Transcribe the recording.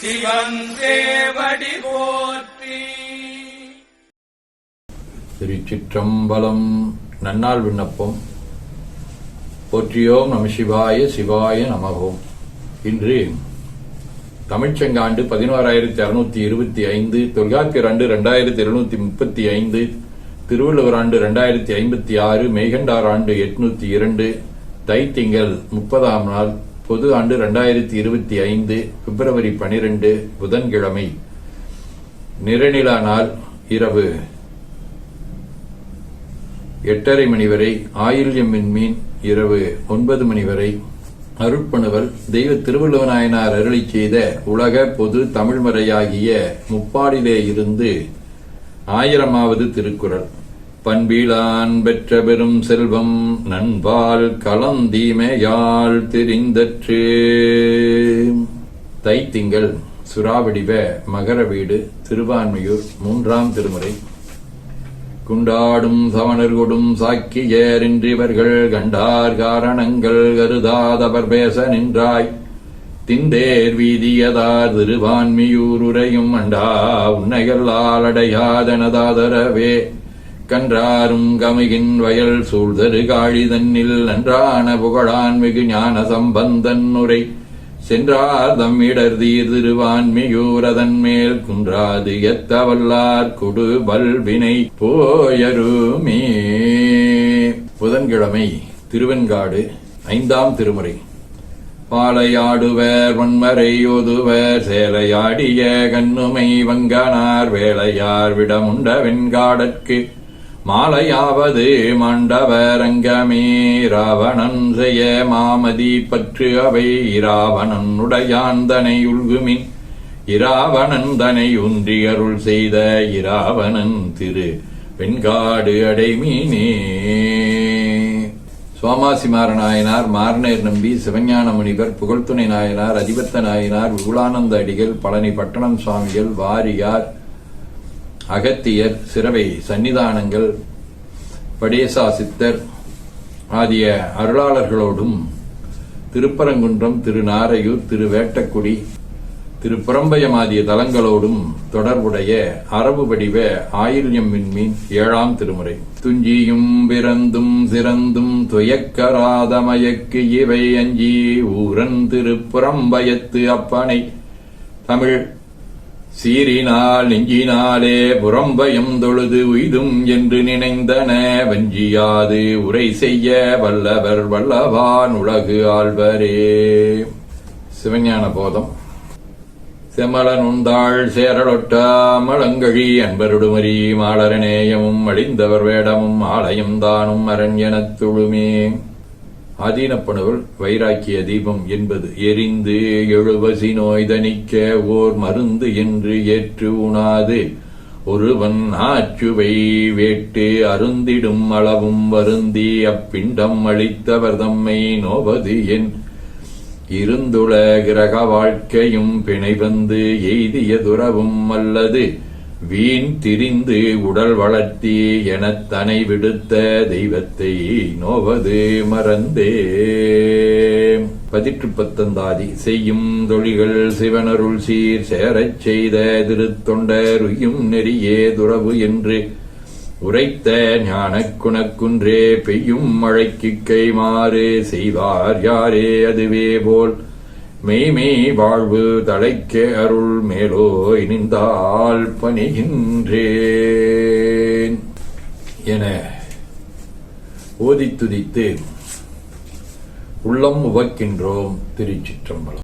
சிவன் தேவடி போற்றி. திருச்சிற்றம்பலம் நன்னாள் விண்ணப்பம். போற்றியோம் நம சிவாய சிவாய நமகோம் இன்று தமிழ்ச்செங்காண்டு பதினோராயிரத்தி அறுநூத்தி இருபத்தி ஐந்து தொல்காப்பியர் ஆண்டு ரெண்டாயிரத்தி இருநூத்தி முப்பத்தி ஐந்து திருவள்ளுவர் ஆண்டு ரெண்டாயிரத்தி ஐம்பத்தி ஆறு மெய்கண்டார் ஆண்டு எட்நூத்தி இரண்டு தைத்திங்கள் முப்பதாம் நாள் பொது ஆண்டு ரெண்டாயிரத்தி இருபத்தி ஐந்து பிப்ரவரி பனிரெண்டு புதன்கிழமை. நிறநிலா நாள் இரவு. எட்டரை மணி வரை ஆயில்யம் மீன் இரவு. ஒன்பது மணி வரை அருட்பணுவல். தெய்வ திருவள்ளுவநாயனார் அருளி செய்த உலக பொது தமிழ்மறையாகிய முப்பாடிலே இருந்து ஆயிரமாவது திருக்குறள். பண்பிலான் பெற்ற பெரும் செல்வம் நண்பால் களந்தீமையால் தெரிந்தற்று. தைத்திங்கள் சுறாவடிவ மகர வீடு திருவான்மையூர் மூன்றாம் திருமுறை. குண்டாடும் சவணர் கொடும் சாக்கியரின்றிவர்கள் கண்டார் காரணங்கள் கருதாதவர் பேச நின்றாய். திந்தேர் வீதியதார் திருவான்மியூர் உரையும் அண்டா உன்னைகளால் அடையாதனதாதரவே. கன்றாரும் கமிகின் வயல் சூழ்தரு காழி தன்னில் நன்றான புகழான் மிகு ஞான சம்பந்தன் உரை. சென்றார் தம்மிடர் தீர் திருவான்மியூரதன் மேல் குன்றாது எத்தவல்லார் கொடு பல்வினை போயருமே. புதன்கிழமை திருவெண்காடு ஐந்தாம் திருமுறை. பாலையாடுவர் வன்மறை ஓதுவர் சேலையாடிய கண்ணுமை வங்கனார் வேளையார் விடமுண்ட வெண்காடற்கு. மாலையாவது மண்டபரங்கமே ராவணன் செய்ய மாமதி பற்று அவை இராவணன் உடையாந்தனை உள்குமின். இராவணன் தனை ஒன்றி அருள் செய்த இராவணன் திரு வெண்காடு அடைமீனே. சுவாமாசி நாயனார் மாரநேர் நம்பி சிவஞான முனிவர் புகழ்துணை நாயனார் அதிபத்த நாயனார் விகுலானந்த அடிகள் பழனி பட்டணம் சுவாமிகள் வாரியார் அகத்தியர் சிறவை சன்னிதானங்கள் படேசா சித்தர் ஆகிய அருளாளர்களோடும் திருப்பரங்குன்றம் திருநாரையூர் திருவேட்டக்குடி திருப்புறம்பயம் ஆகிய தலங்களோடும் தொடர்புடைய அரபு வடிவ ஆயில்யம் விண்மீன் ஏழாம் திருமுறை. துஞ்சியும் பிறந்தும் சிறந்தும் துயக்கராதமயக்கு இவை அஞ்சி ஊரன் திருப்புறம்பயத்து அப்பனை. தமிழ் சீரினால் நெஞ்சினாலே புறம்பயம் தொழுது உய்தும் என்று நினைந்தன. வஞ்சியாது உரை செய்ய வல்லவர் வல்லவான் உலகு ஆழ்வரே. சிவஞான போதம். செமலனுந்தாள் சேரலொட்டா மலங்கழி அன்பருடுமரி மாலரநேயமும் அழிந்தவர் வேடமும் ஆலயம் தானும் அரண்யனத் துழுமே. ஆதீனப்பணுவல் வைராக்கிய தீபம் என்பது எரிந்து எழுவசி நோய் தணிக்க ஓர் மருந்து என்று ஏற்று உணாது. ஒருவன் ஆச்சுவை வேட்டு அருந்திடும் அளவும் வருந்தி அப்பிண்டம் அளித்தவர் தம்மை நோவது என். இருந்துள கிரக வாழ்க்கையும் பிணை வந்து எய்திய துறவும் அல்லது வீண் திரிந்து உடல் வளர்த்தி எனத் தனை விடுத்த தெய்வத்தை நோவது மறந்தே. பதிற்று பத்தந்தாதி செய்யும் தொழிகள் சிவனருள் சீர் சேரச் செய்த திருத்தொண்டருயும் நெறியே துறவு என்று உரைத்த ஞானக் குணக்குன்றே பெய்யும் மழைக்கு கைமாறு செய்வார் யாரே அதுவே போல். மெய்மெய் வாழ்வு தழைக்க அருள் மேலோ இனிந்தால் பணிகின்றேன். என ஓதித்துதித்து உள்ளம் உவக்கின்றோம் திருச்சிற்றம்பலம்.